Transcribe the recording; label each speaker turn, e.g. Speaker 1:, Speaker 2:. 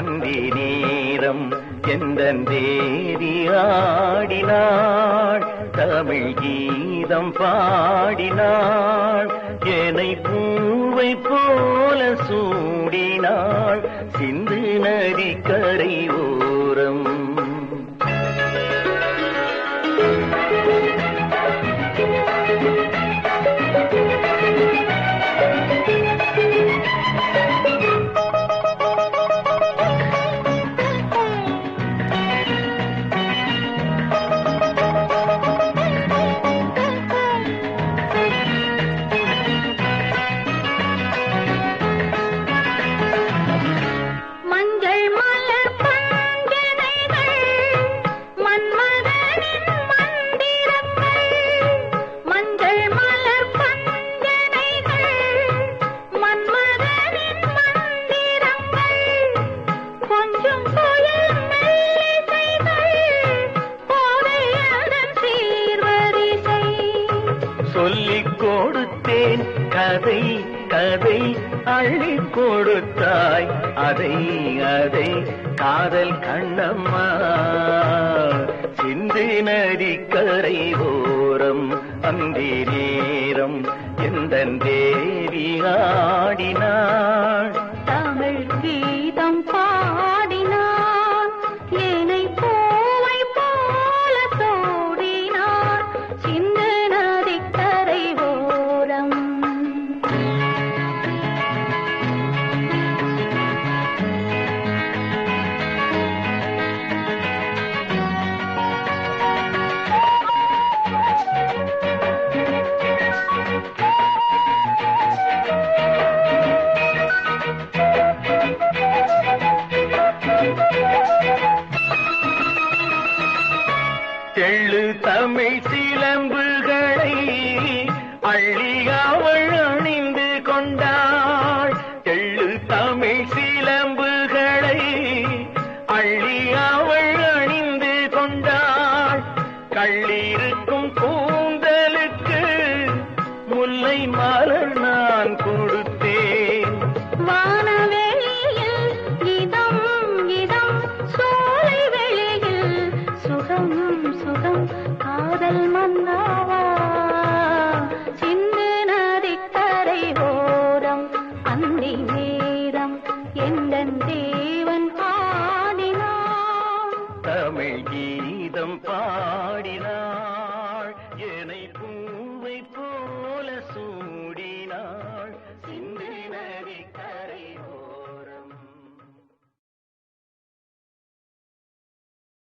Speaker 1: ஓரம்
Speaker 2: நேரம் எந்த தேவி ஆடினாள்? தமிழ் கீதம் பாடினாள். என்னை பூவை போல சூடினாள். சிந்து நதிக்கரை ஓரம். சொல்லிக் கொடுத்தேன். கதை கதை அள்ளி கொடுத்தாய். அதை அதை காதல் கண்ணம்மா. சிந்து நதிக்கரை ஓரம் அந்தி நேரம் எந்த தேவி ஆடினாள். தெள்ளு தமிழ் சிலம்புகளை அள்ளி அவள் அணிந்து கொண்டாள். தெள்ளு தமிழ் சிலம்புகளை அள்ளி அவள் அணிந்து கொண்டாள். கள்ளிருக்கும் கூந்தலுக்கு முல்லை மலர்
Speaker 1: சின்னவா? சிந்து நதிக்கரை ஓரம் அந்தி நேரம் எந்தன் தேவன் ஆடினான் தமிழ் கீதம் பாடினான்.